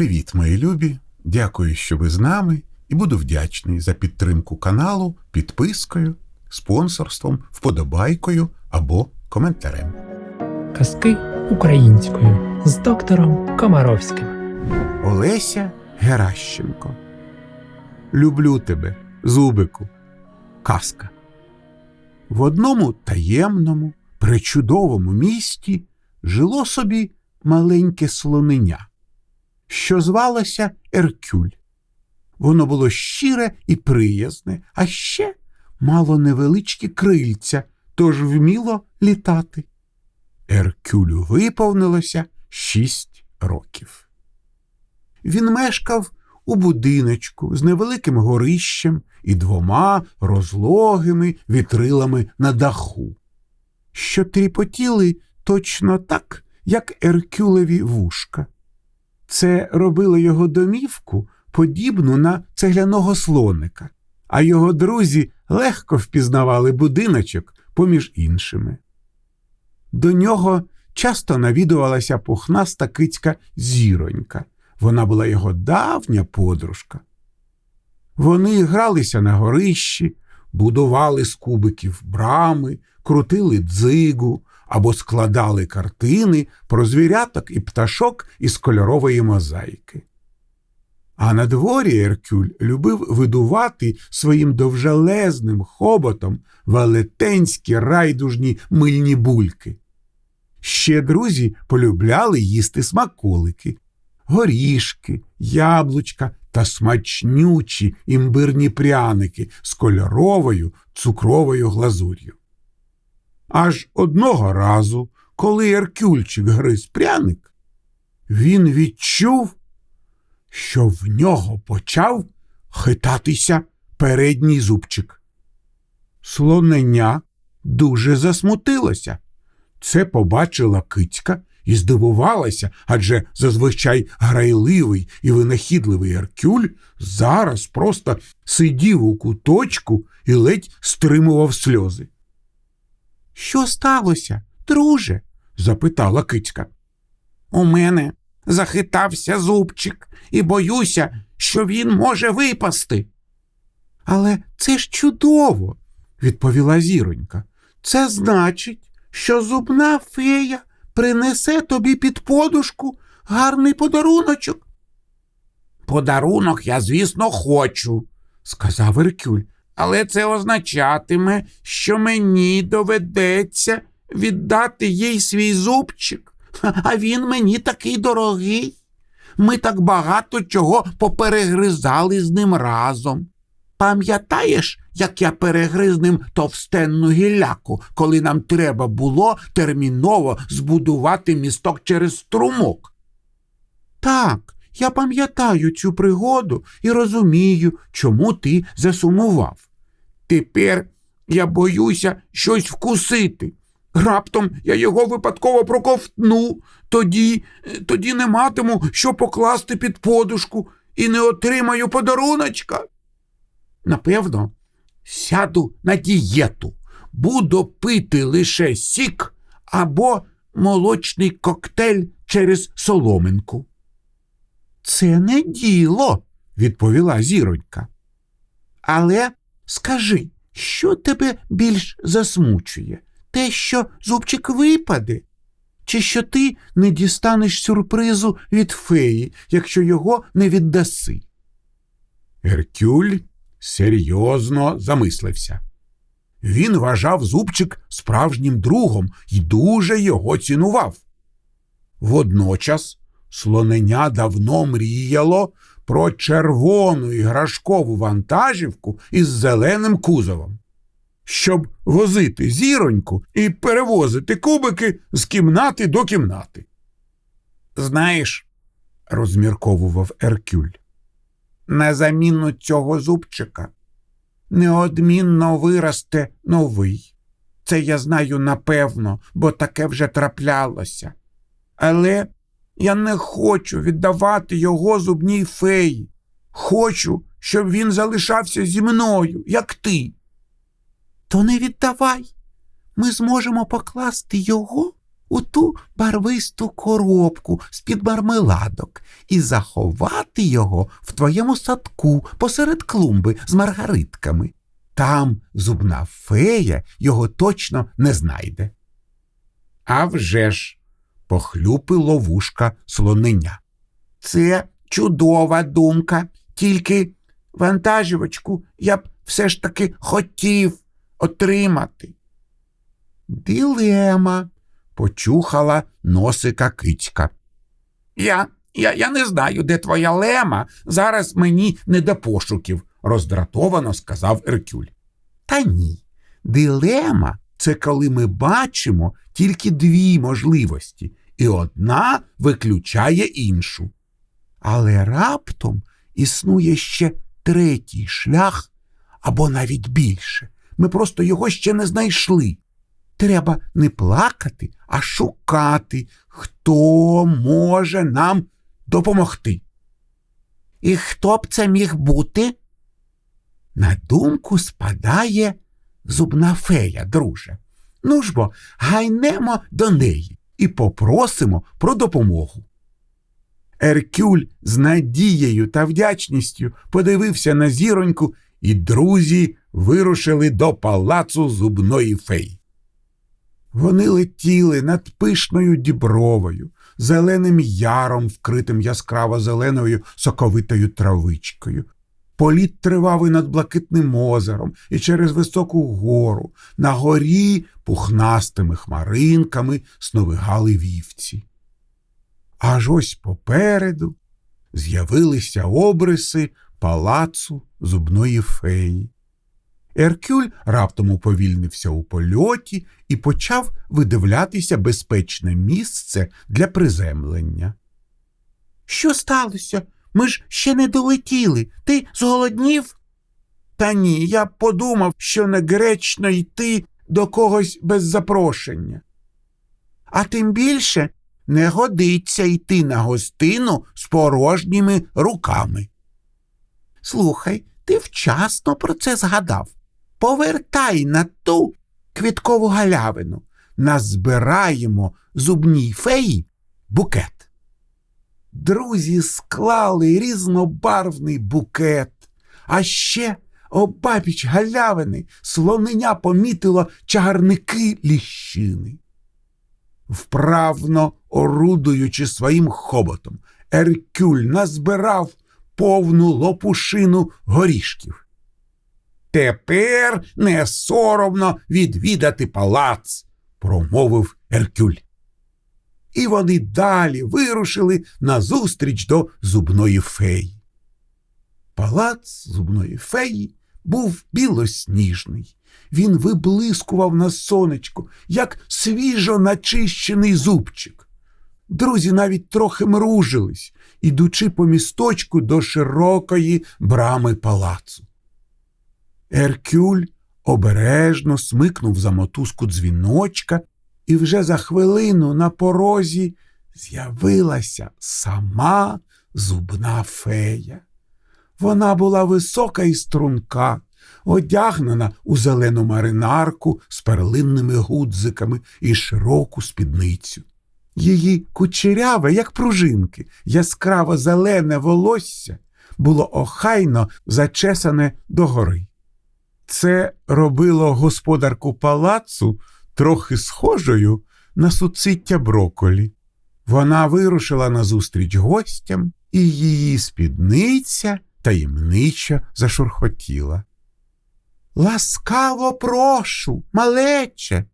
Привіт, мої любі! Дякую, що ви з нами, і буду вдячний за підтримку каналу підпискою, спонсорством, вподобайкою або коментарем. Казки українською з доктором Комаровським. Олеся Геращенко. Люблю тебе, зубику. Казка. В одному таємному, пречудовому місті жило собі маленьке слоненя, що звалося Еркюль. Воно було щире і приязне, а ще мало невеличкі крильця, тож вміло літати. Еркюлю виповнилося шість років. Він мешкав у будиночку з невеликим горищем і двома розлогими вітрилами на даху, що тріпотіли точно так, як Еркюлеві вушка. Це робило його домівку подібну на цегляного слоника, а його друзі легко впізнавали будиночок поміж іншими. До нього часто навідувалася пухнаста кицька зіронька. Вона була його давня подружка. Вони гралися на горищі, будували з кубиків брами, крутили дзигу або складали картини про звіряток і пташок із кольорової мозаїки. А на дворі Еркюль любив видувати своїм довжелезним хоботом велетенські райдужні мильні бульки. Ще друзі полюбляли їсти смаколики, горішки, яблучка та смачнючі імбирні пряники з кольоровою цукровою глазур'ю. Аж одного разу, коли Еркюльчик гриз пряник, він відчув, що в нього почав хитатися передній зубчик. Слонення дуже засмутилося. Це побачила кицька і здивувалася, адже зазвичай грайливий і винахідливий Еркюль зараз просто сидів у куточку і ледь стримував сльози. Що сталося, друже? запитала кицька. У мене захитався зубчик і боюся, що він може випасти. Але це ж чудово, відповіла зіронька. Це значить, що зубна фея принесе тобі під подушку гарний подаруночок. Подарунок я, звісно, хочу, сказав Еркюль, але це означатиме, що мені доведеться віддати їй свій зубчик, а він мені такий дорогий. Ми так багато чого поперегризали з ним разом. Пам'ятаєш, як я перегриз ним товстенну гілляку, коли нам треба було терміново збудувати місток через струмок? Так, я пам'ятаю цю пригоду і розумію, чому ти засумував. Тепер я боюся щось вкусити. Раптом я його випадково проковтну, тоді, тоді не матиму що покласти під подушку і не отримаю подаруночка. Напевно, сяду на дієту, буду пити лише сік або молочний коктейль через соломинку. Це не діло, відповіла зіронька. Але скажи, що тебе більш засмучує? Те, що зубчик випаде? Чи що ти не дістанеш сюрпризу від феї, якщо його не віддаси? Геркюль серйозно замислився. Він вважав зубчик справжнім другом і дуже його цінував. Водночас слоненя давно мріяло про червону іграшкову вантажівку із зеленим кузовом, щоб возити зіроньку і перевозити кубики з кімнати до кімнати. Знаєш, розмірковував Еркюль, на заміну цього зубчика неодмінно виросте новий. Це я знаю напевно, бо таке вже траплялося. Але я не хочу віддавати його зубній феї. Хочу, щоб він залишався зі мною, як ти. То не віддавай. Ми зможемо покласти його у ту барвисту коробку з-під мармеладок і заховати його в твоєму садку посеред клумби з маргаритками. Там зубна фея його точно не знайде. А вже ж, похлюпило вушка слонення. Це чудова думка, тільки вантажівочку я б все ж таки хотів отримати. Дилема, почухала носика кицька. Я, я, я не знаю, де твоя лема. Зараз мені не до пошуків, роздратовано сказав Еркюль. Та ні. Дилема це коли ми бачимо тільки дві можливості, і одна виключає іншу. Але раптом існує ще третій шлях, або навіть більше. Ми просто його ще не знайшли. Треба не плакати, а шукати, хто може нам допомогти. І хто б це міг бути? На думку спадає зубна фея, друже. Ну ж бо, гайнемо до неї і попросимо про допомогу. Еркюль з надією та вдячністю подивився на зіроньку, і друзі вирушили до палацу зубної феї. Вони летіли над пишною дібровою, зеленим яром, вкритим яскраво зеленою соковитою травичкою. Політ тривав і над блакитним озером, і через високу гору, на горі пухнастими хмаринками сновигали вівці. Аж ось попереду з'явилися обриси палацу зубної феї. Еркюль раптом уповільнився у польоті і почав видивлятися безпечне місце для приземлення. Що сталося? Ми ж ще не долетіли. Ти зголоднів? Та ні, я подумав, що негречно йти до когось без запрошення. А тим більше не годиться йти на гостину з порожніми руками. Слухай, ти вчасно про це згадав. Повертай на ту квіткову галявину. Назбираємо зубній феї букет. Друзі склали різнобарвний букет, а ще обабіч галявини слоненя помітило чагарники ліщини. Вправно орудуючи своїм хоботом, Еркюль назбирав повну лопушину горішків. Тепер не соромно відвідати палац, промовив Еркюль. І вони далі вирушили назустріч до зубної феї. Палац зубної феї був білосніжний. Він виблискував на сонечку, як свіжо начищений зубчик. Друзі навіть трохи мружились, ідучи по місточку до широкої брами палацу. Еркюль обережно смикнув за мотузку дзвіночка, і вже за хвилину на порозі з'явилася сама зубна фея. Вона була висока і струнка, одягнена у зелену маринарку з перлинними гудзиками і широку спідницю. Її кучеряве, як пружинки, яскраво зелене волосся було охайно зачесане догори. Це робило господарку палацу трохи схожою на суциття броколі. Вона вирушила назустріч гостям, і її спідниця таємничо зашурхотіла. Ласкаво прошу, малече.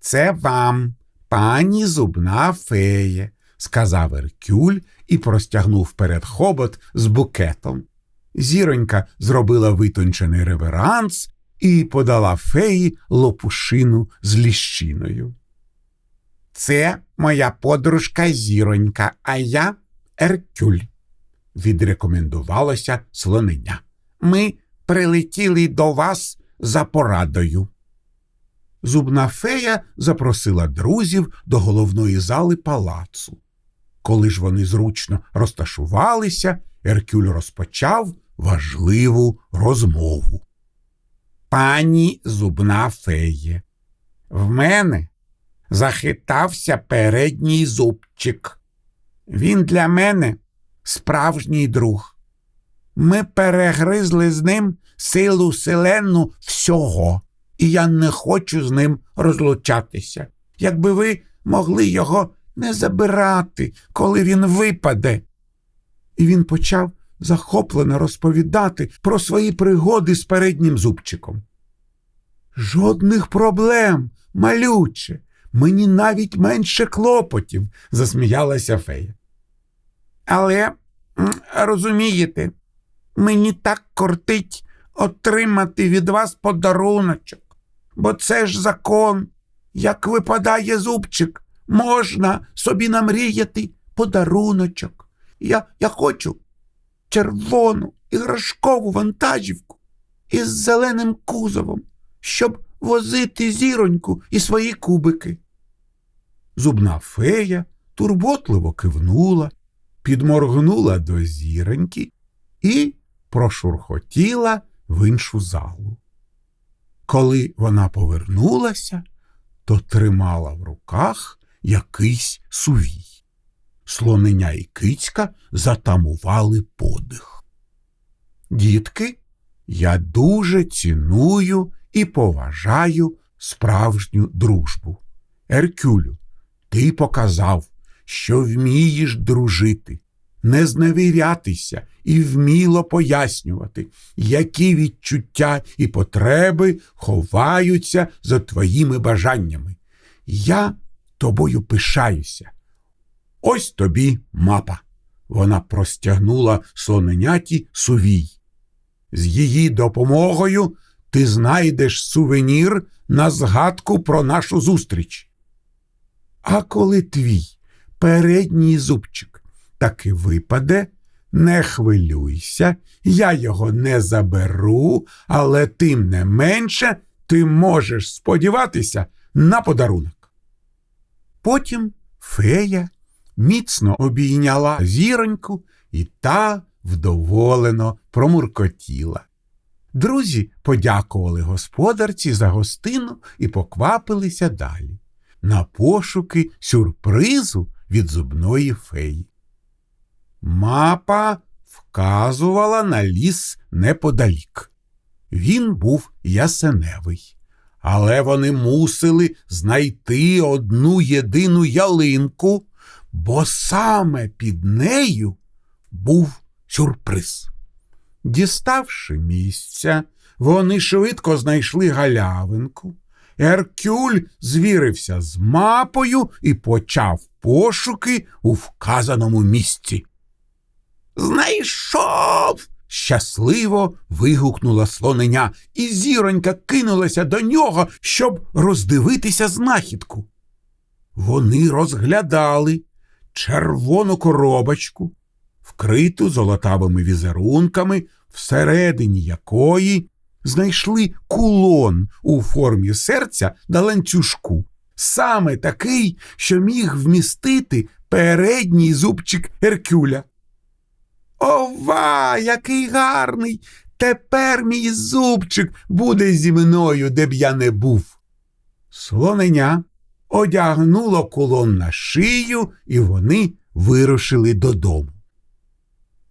Це вам, пані зубна феє, сказав Еркюль і простягнув перед хобот з букетом. Зіронька зробила витончений реверанс і подала феї лопушину з ліщиною. Це моя подружка зіронька, а я Еркюль, відрекомендувалося слонення. Ми прилетіли до вас за порадою. Зубна фея запросила друзів до головної зали палацу. Коли ж вони зручно розташувалися, Еркюль розпочав важливу розмову. Пані зубна феє, в мене захитався передній зубчик. Він для мене справжній друг. Ми перегризли з ним силу селенну всього, і я не хочу з ним розлучатися. Якби ви могли його не забирати, коли він випаде. І він почав захоплено розповідати про свої пригоди з переднім зубчиком. Жодних проблем, малюче, мені навіть менше клопотів, засміялася фея. Але, розумієте, мені так кортить отримати від вас подаруночок, бо це ж закон. Як випадає зубчик, можна собі намріяти подаруночок. Я, я хочу червону іграшкову вантажівку із зеленим кузовом, щоб возити зіроньку і свої кубики. Зубна фея турботливо кивнула, підморгнула до зіроньки і прошурхотіла в іншу залу. Коли вона повернулася, то тримала в руках якийсь сувій. Слоненя і кицька затамували подих. Дітки, я дуже ціную і поважаю справжню дружбу. Еркюлю, ти показав, що вмієш дружити, не зневірятися і вміло пояснювати, які відчуття і потреби ховаються за твоїми бажаннями. Я тобою пишаюся. Ось тобі мапа. Вона простягнула слоненяті сувій. З її допомогою ти знайдеш сувенір на згадку про нашу зустріч. А коли твій передній зубчик таки випаде, не хвилюйся, я його не заберу, але тим не менше ти можеш сподіватися на подарунок. Потім фея міцно обійняла зіроньку, і та вдоволено промуркотіла. Друзі подякували господарці за гостину і поквапилися далі на пошуки сюрпризу від зубної феї. Мапа вказувала на ліс неподалік. Він був ясеневий, але вони мусили знайти одну єдину ялинку, бо саме під нею був сюрприз. Діставши місця, вони швидко знайшли галявинку. Еркюль звірився з мапою і почав пошуки у вказаному місці. Знайшов. щасливо вигукнула слоненя, і зіронька кинулася до нього, щоб роздивитися знахідку. Вони розглядали червону коробочку, вкриту золотавими візерунками, всередині якої знайшли кулон у формі серця на ланцюжку, саме такий, що міг вмістити передній зубчик Еркюля. Ова, який гарний! Тепер мій зубчик буде зі мною, де б я не був. Слоненя одягнуло кулон на шию, і вони вирушили додому.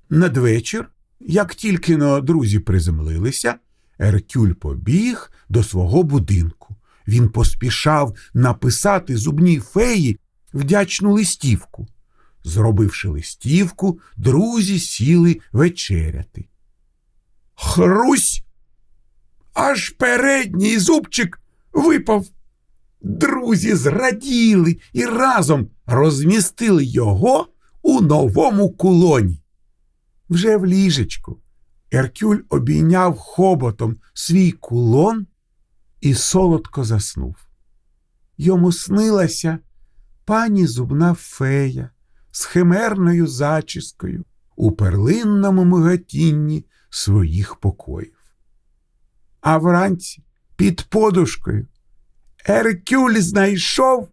Надвечір, як тільки но друзі приземлилися, Еркюль побіг до свого будинку. Він поспішав написати зубній феї вдячну листівку. Зробивши листівку, друзі сіли вечеряти. Хрусь! Аж передній зубчик випав. Друзі зраділи і разом розмістили його у новому кулоні. Вже в ліжечку Еркюль обійняв хоботом свій кулон і солодко заснув. Йому снилася пані зубна фея з химерною зачіскою у перлинному миготінні своїх покоїв. А вранці під подушкою Еркюль знайшов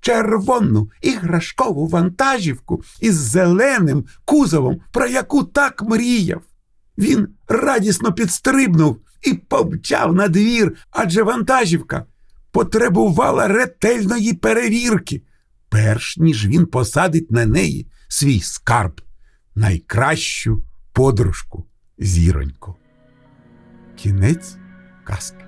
червону іграшкову вантажівку із зеленим кузовом, про яку так мріяв. Він радісно підстрибнув і помчав на двір, адже вантажівка потребувала ретельної перевірки, перш ніж він посадить на неї свій скарб, найкращу подружку зіроньку. Кінець казки.